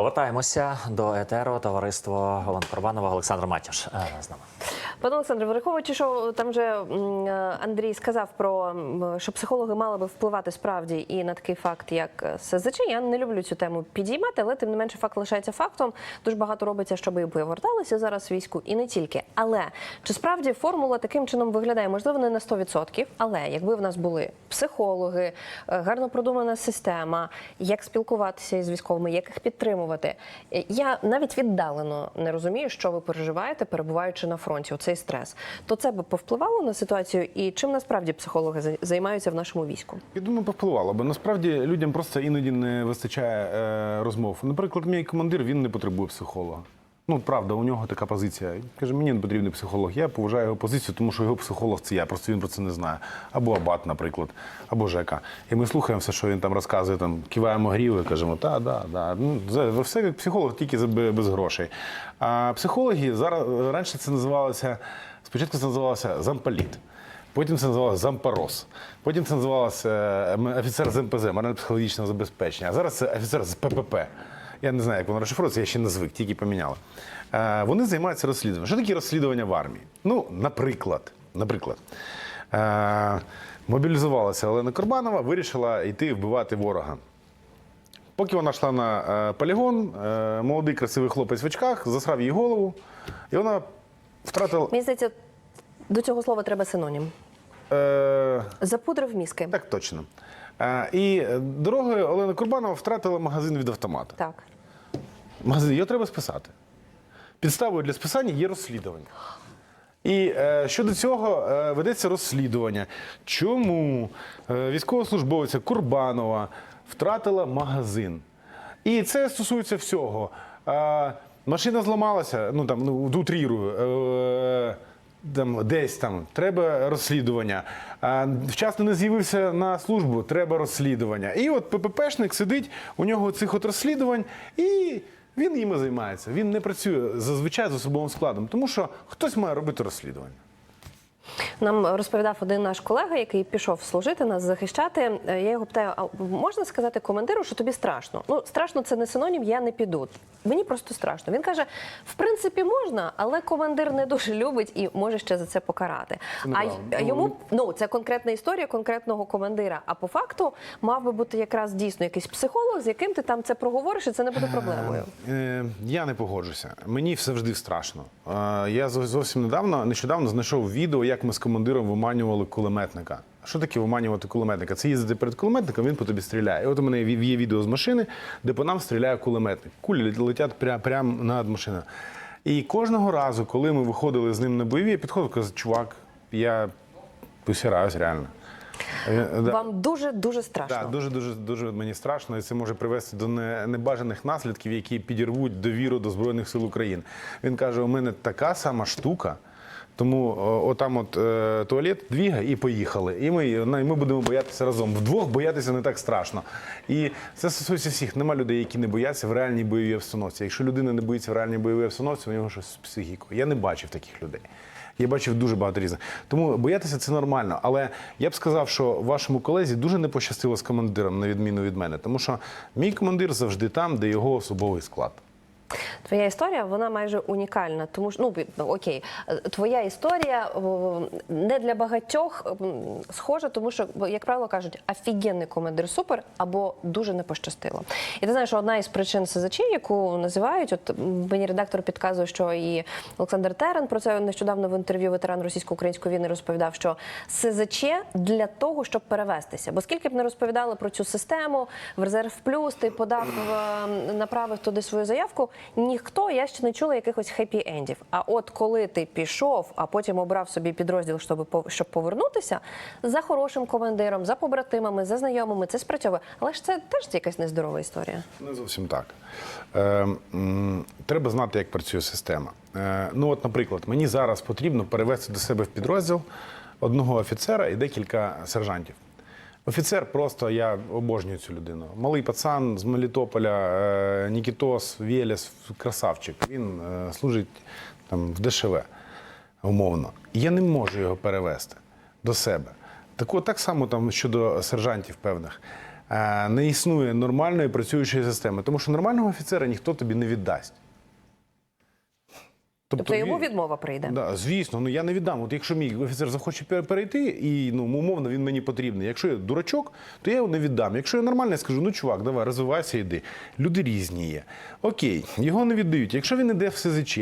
Повертаємося до етеру. Товариство Олен Корбанова, Олександр Матяш е, з нами. Пане Олександре, враховуючи, що там вже е, Андрій сказав про що психологи мали би впливати справді і на такий факт, як е, СЗЧ. Я не люблю цю тему підіймати, але тим не менше факт лишається фактом. Дуже багато робиться, щоб і поверталися зараз війську, і не тільки. Але чи справді формула таким чином виглядає? Можливо, не на 100%, але якби в нас були психологи, е, гарно продумана система, як спілкуватися із військовими, як їх підтримувати. Я навіть віддалено не розумію, що ви переживаєте, перебуваючи на фронті. Оцей стрес. То це би повпливало на ситуацію, і чим насправді психологи за- займаються в нашому війську? Я думаю, повпливало, бо насправді людям просто іноді не вистачає е, розмов. Наприклад, мій командир він не потребує психолога. Ну, правда, у нього така позиція. Він Каже, мені не потрібний психолог. Я поважаю його позицію, тому що його психолог це я. Просто він про це не знає. Або Абат, наприклад, або Жека. І ми слухаємо все, що він там розказує, там киваємо гріви, кажемо, та, да, да. Ну, все як психолог, тільки без грошей. А психологи зараз раніше це називалося. Спочатку це називалося замполіт. Потім це називалося зампорос. Потім це називалося е, офіцер з МПЗ, морально-психологічного забезпечення. А зараз це офіцер з ППП. Я не знаю, як воно розшифрується, я ще не звик, тільки поміняли. Е, Вони займаються розслідуванням. Що таке розслідування в армії? Ну, наприклад, наприклад, е, мобілізувалася Олена Корбанова, вирішила йти вбивати ворога. Поки вона йшла на е, полігон, молодий красивий хлопець в очках засрав їй голову, і вона втратила. Мені здається, до цього слова треба синонім. Е, Запудрив мізки. Так точно. Е, І дорогою Олена Курбанова втратила магазин від автомата. Так. Магазин його треба списати. Підставою для списання є розслідування. І е, щодо цього е, ведеться розслідування. Чому е, військовослужбовиця Курбанова втратила магазин? І це стосується всього. Е, машина зламалася, ну там ну, утрірую, е, там, десь там треба розслідування. А, вчасно не з'явився на службу, треба розслідування. І от ПППшник сидить, у нього цих от розслідувань, і він їми займається. Він не працює зазвичай з особовим складом, тому що хтось має робити розслідування. Нам розповідав один наш колега, який пішов служити нас захищати. Е, Я його питаю: а можна сказати командиру, що тобі страшно? Ну страшно це не синонім, я не піду. Мені просто страшно. Він каже: в принципі, можна, але командир не дуже любить і може ще за це покарати. А Ну, йому ну це конкретна історія конкретного командира. А по факту мав би бути якраз дійсно якийсь психолог, з яким ти там це проговориш, і це не буде проблемою. Е, я не погоджуся. Мені завжди страшно. Е, я зовсім недавно, нещодавно знайшов відео, як ми з командиром виманювали кулеметника. Що таке виманювати кулеметника? Це їздити перед кулеметником, він по тобі стріляє. І от у мене є відео з машини, де по нам стріляє кулеметник. Кулі летять прямо прям над машиною. І кожного разу, коли ми виходили з ним на бойові, я підходив казав, чувак, я посираюсь реально. Е. Вам дуже дуже страшно. Так, дуже дуже дуже мені страшно, і це може привести до небажаних наслідків, які підірвуть довіру до збройних сил України. Він каже: у мене така сама штука. Тому отам от е, туалет, двігай і поїхали. І ми, ми будемо боятися разом. Вдвох боятися не так страшно. І це стосується всіх. Нема людей, які не бояться в реальній бойовій обстановці. Якщо людина не боїться в реальній бойовій обстановці, у нього щось з психікою. Я не бачив таких людей. Я бачив дуже багато різних. Тому боятися це нормально. Але я б сказав, що вашому колезі дуже не пощастило з командиром, на відміну від мене. Тому що мій командир завжди там, де його особовий склад. Твоя історія вона майже унікальна, тому що ну ну, окей, твоя історія не для багатьох схожа, тому що, як правило, кажуть, офігенний командир супер або дуже не пощастило. І ти знаєш, одна із причин СЗЧ, яку називають, от мені редактор підказує, що і Олександр Терен про це нещодавно в інтерв'ю ветеран російсько-української війни розповідав, що СЗЧ для того, щоб перевестися. Бо скільки б не розповідали про цю систему в резерв плюс, ти подав е, направив туди свою заявку. Ніхто я ще не чула якихось хеппі-ендів. А от коли ти пішов, а потім обрав собі підрозділ, щоб щоб повернутися за хорошим командиром, за побратимами, за знайомими, це спрацьовує. Але ж це теж якась нездорова історія. Не зовсім так. Е, треба знати, як працює система. Е, ну, от, наприклад, мені зараз потрібно перевести до себе в підрозділ одного офіцера і декілька сержантів. Офіцер просто я обожнюю цю людину. Малий пацан з Мелітополя, е, Нікітос, Велес, красавчик. Він е, служить там в ДШВ, умовно. Я не можу його перевести до себе. Так, так само там щодо сержантів певних. е, не існує нормальної працюючої системи, тому що нормального офіцера ніхто тобі не віддасть. Тобто йому відмова прийде. Да, звісно, ну я не віддам. От якщо мій офіцер захоче перейти, і ну умовно він мені потрібний. Якщо я дурачок, то я його не віддам. Якщо я нормальний, я скажу, ну чувак, давай, розвивайся, йди. Люди різні є. Окей, його не віддають. Якщо він іде в СЗЧ,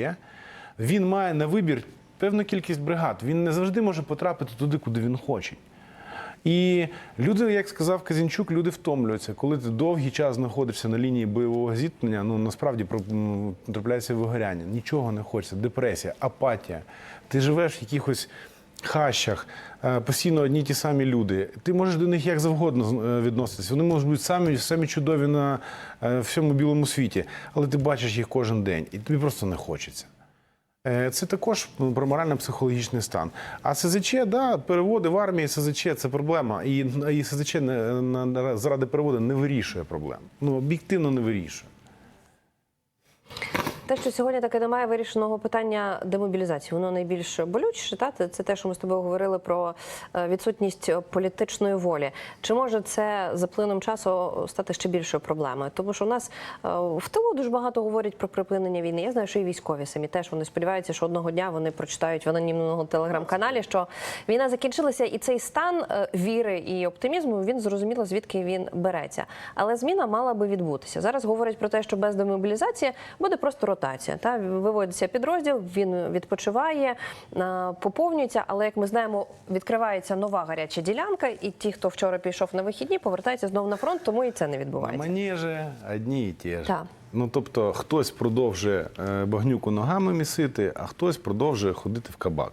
він має на вибір певну кількість бригад. Він не завжди може потрапити туди, куди він хоче. І люди, як сказав Казінчук, люди втомлюються. Коли ти довгий час знаходишся на лінії бойового зіткнення, ну насправді трапляється вигоряння. Нічого не хочеться, депресія, апатія. Ти живеш в якихось хащах, е, постійно одні ті самі люди. Ти можеш до них як завгодно е, відноситися. Вони можуть бути самі, самі чудові на е, всьому білому світі, але ти бачиш їх кожен день, і тобі просто не хочеться. Е, Це також ну, про морально-психологічний стан. А СЗЧ, да, переводи в армії СЗЧ це проблема. І, і СЗЧ не, заради переводу не вирішує проблем. Ну, об'єктивно не вирішує. Те, що сьогодні таки немає вирішеного питання демобілізації, воно найбільш болючіше. Та Це- те, що ми з тобою говорили про е, відсутність політичної волі. Чи може це за плином часу стати ще більшою проблемою? Тому що у нас е, в тилу дуже багато говорять про припинення війни. Я знаю, що і військові самі теж вони сподіваються, що одного дня вони прочитають в анонімному телеграм-каналі, що війна закінчилася, і цей стан е, віри і оптимізму він зрозуміло, звідки він береться. Але зміна мала би відбутися. Зараз говорять про те, що без демобілізації буде просто ротація. Та виводиться підрозділ, він відпочиває, поповнюється. Але як ми знаємо, відкривається нова гаряча ділянка, і ті, хто вчора пішов на вихідні, повертаються знову на фронт, тому і це не відбувається. Мені же одні і ті ж. Так. Ну, тобто, хтось продовжує е, багнюку ногами місити, а хтось продовжує ходити в кабак.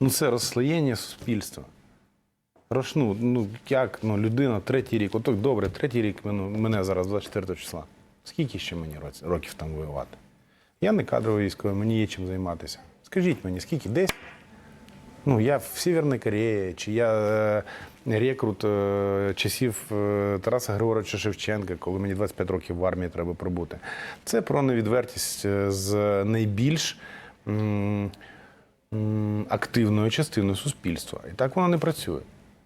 Ну, це розслоєння суспільства. Рош, ну, як ну, людина третій рік, отак добре, третій рік мене зараз 24 числа. Скільки ще мені років там воювати? Я не кадровий військовий, мені є чим займатися. Скажіть мені, скільки? Десь? Ну, я в Северній Кореї, чи я е, рекрут е, часів е, Тараса Григоровича Шевченка, коли мені 25 років в армії треба пробути. Це про невідвертість е, з найбільш м, м, активною частиною суспільства. І так воно не працює.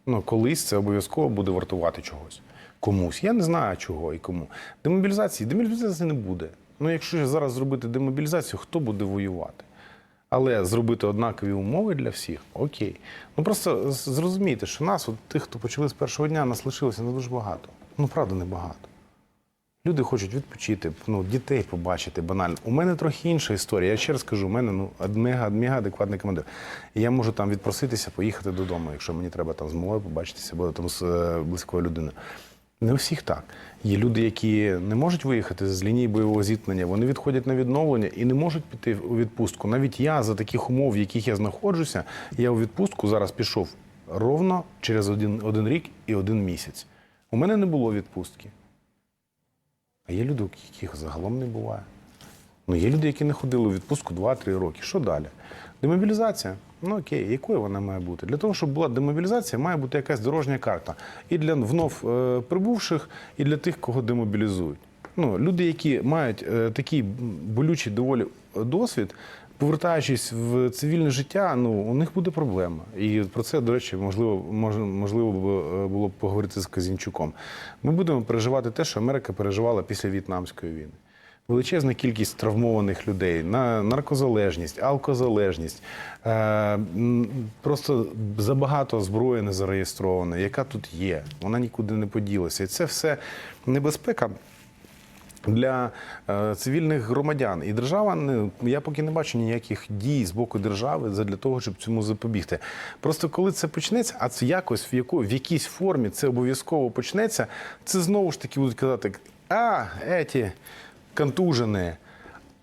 Ну, колись це обов'язково буде вартувати чогось. Комусь. Я не знаю чого і кому. Демобілізації, демобілізації не буде. Ну, якщо зараз зробити демобілізацію, хто буде воювати? Але зробити однакові умови для всіх окей. Ну просто зрозумійте, що нас, от тих, хто почали з першого дня, нас лишилося не дуже багато. Ну, правда, не багато. Люди хочуть відпочити, ну, дітей побачити банально. У мене трохи інша історія. Я ще раз кажу, у мене ну, ад- мега, адекватний командир. Я можу там відпроситися, поїхати додому, якщо мені треба там з малою побачитися, або там з е, близькою людиною. Не у всіх так. Є люди, які не можуть виїхати з лінії бойового зіткнення, вони відходять на відновлення і не можуть піти у відпустку. Навіть я за таких умов, в яких я знаходжуся, я у відпустку зараз пішов ровно через один, один рік і один місяць. У мене не було відпустки. А є люди, у яких загалом не буває. Ну, є люди, які не ходили у відпустку 2-3 роки. Що далі? Демобілізація. Ну окей, якою вона має бути? Для того, щоб була демобілізація, має бути якась дорожня карта. І для внов е, прибувших, і для тих, кого демобілізують. Ну, люди, які мають е, такий болючий доволі досвід, повертаючись в цивільне життя, ну у них буде проблема. І про це, до речі, можливо, можливо е, було б поговорити з Казінчуком. Ми будемо переживати те, що Америка переживала після В'єтнамської війни. Величезна кількість травмованих людей, на наркозалежність, алкозалежність, е, просто забагато зброї не зареєстровано, яка тут є, вона нікуди не поділася. І це все небезпека для е, цивільних громадян. І держава я поки не бачу ніяких дій з боку держави для того, щоб цьому запобігти. Просто коли це почнеться, а це якось в яку в якійсь формі це обов'язково почнеться, це знову ж таки будуть казати: а, еті контужені.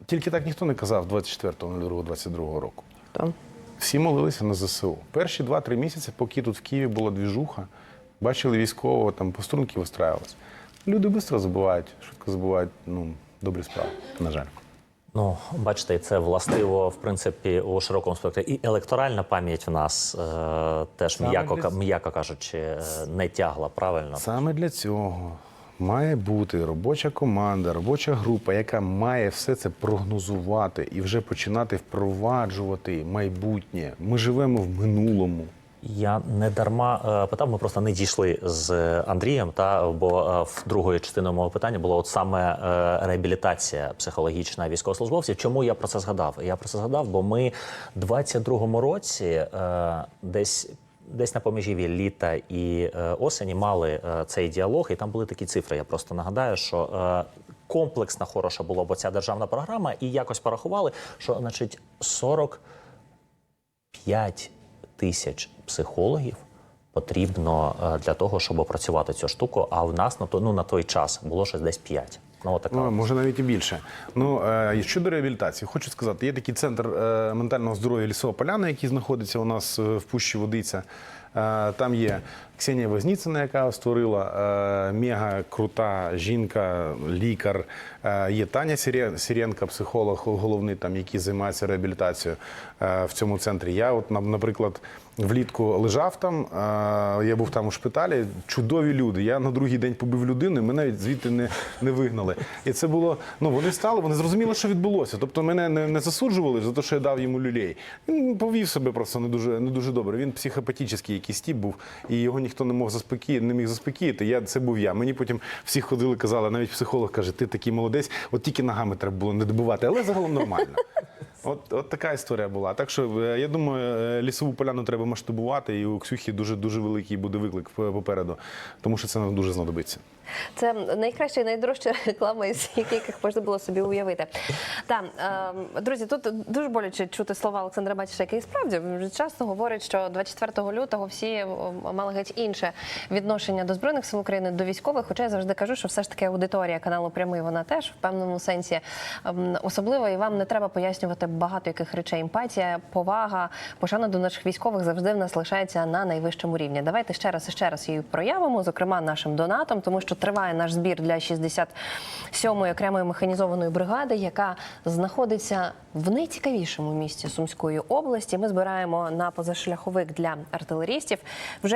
Тільки так ніхто не казав 24.02.22 року. То. Всі молилися на ЗСУ. Перші 2-3 місяці, поки тут в Києві була двіжуха, бачили військового, там пострунки вистраювалися. Люди швидко забувають, швидко забувають ну, добрі справи, на жаль. Ну, бачите, і це властиво, в принципі, у широкому спектрі. І електоральна пам'ять в нас е, теж, м'яко, для м'яко кажучи, не тягла, правильно? Саме для цього має бути робоча команда, робоча група, яка має все це прогнозувати і вже починати впроваджувати майбутнє. Ми живемо в минулому. Я не дарма е, питав, ми просто не дійшли з Андрієм, та бо е, в другої частини мого питання було от саме е, реабілітація психологічна військовослужбовців. Чому я про це згадав? Я про це згадав, бо ми в 22-му році десь. Десь на поміжів'ї літа і е, осені мали е, цей діалог, і там були такі цифри. Я просто нагадаю, що е, комплексна хороша була б ця державна програма, і якось порахували, що значить 40 5 тисяч психологів потрібно для того, щоб опрацювати цю штуку. А в нас на то ну на той час було щось десь 5. Ну отака. Ну, може навіть і більше. Ну е, щодо реабілітації, хочу сказати, є такий центр е, ментального здоров'я лісова поляна, який знаходиться у нас е, в Пущі Водиця. Е, Там є Ксенія Возніцина, яка створила е, мега крута жінка, лікар. Е, Є Таня Сіренка, психолог головний, там, який займається реабілітацією е, в цьому центрі. Я, от, на- наприклад, влітку лежав там, я був там у шпиталі. Чудові люди. Я на другий день побив людину, і мене звідти не, не вигнали. І це було. Ну вони стали, вони зрозуміли, що відбулося. Тобто мене не, не засуджували за те, що я дав йому люлей. Він повів себе просто не дуже, не дуже добре. Він психопатічний якийсь тип був, і його ніхто не мог заспокоїти, не міг заспокоїти. Я це був я. Мені потім всі ходили, казали, навіть психолог каже, ти такий молодець, от тільки ногами треба було не добивати, але загалом нормально. От, от така історія була. Так що е, я думаю, е, лісову поляну треба масштабувати, і у Ксюхі дуже дуже великий буде виклик попереду, тому що це нам дуже знадобиться. Це найкраща і найдорожча реклама, із яких можна було собі уявити. Так, е, друзі, тут дуже боляче чути слова Олександра Батіша, який справді вже часто говорить, що 24 лютого всі е, мали геть інше відношення до збройних сил України, до військових. Хоча я завжди кажу, що все ж таки аудиторія каналу прямий вона теж в певному сенсі ем, особлива, і вам не треба пояснювати багато яких речей. Емпатія, повага, пошана до наших військових завжди в нас лишається на найвищому рівні. Давайте ще раз і ще раз її проявимо, зокрема нашим донатом, тому що триває наш збір для 67-ї окремої механізованої бригади, яка знаходиться в найцікавішому місці Сумської області. Ми збираємо на позашляховик для артилерістів. Вже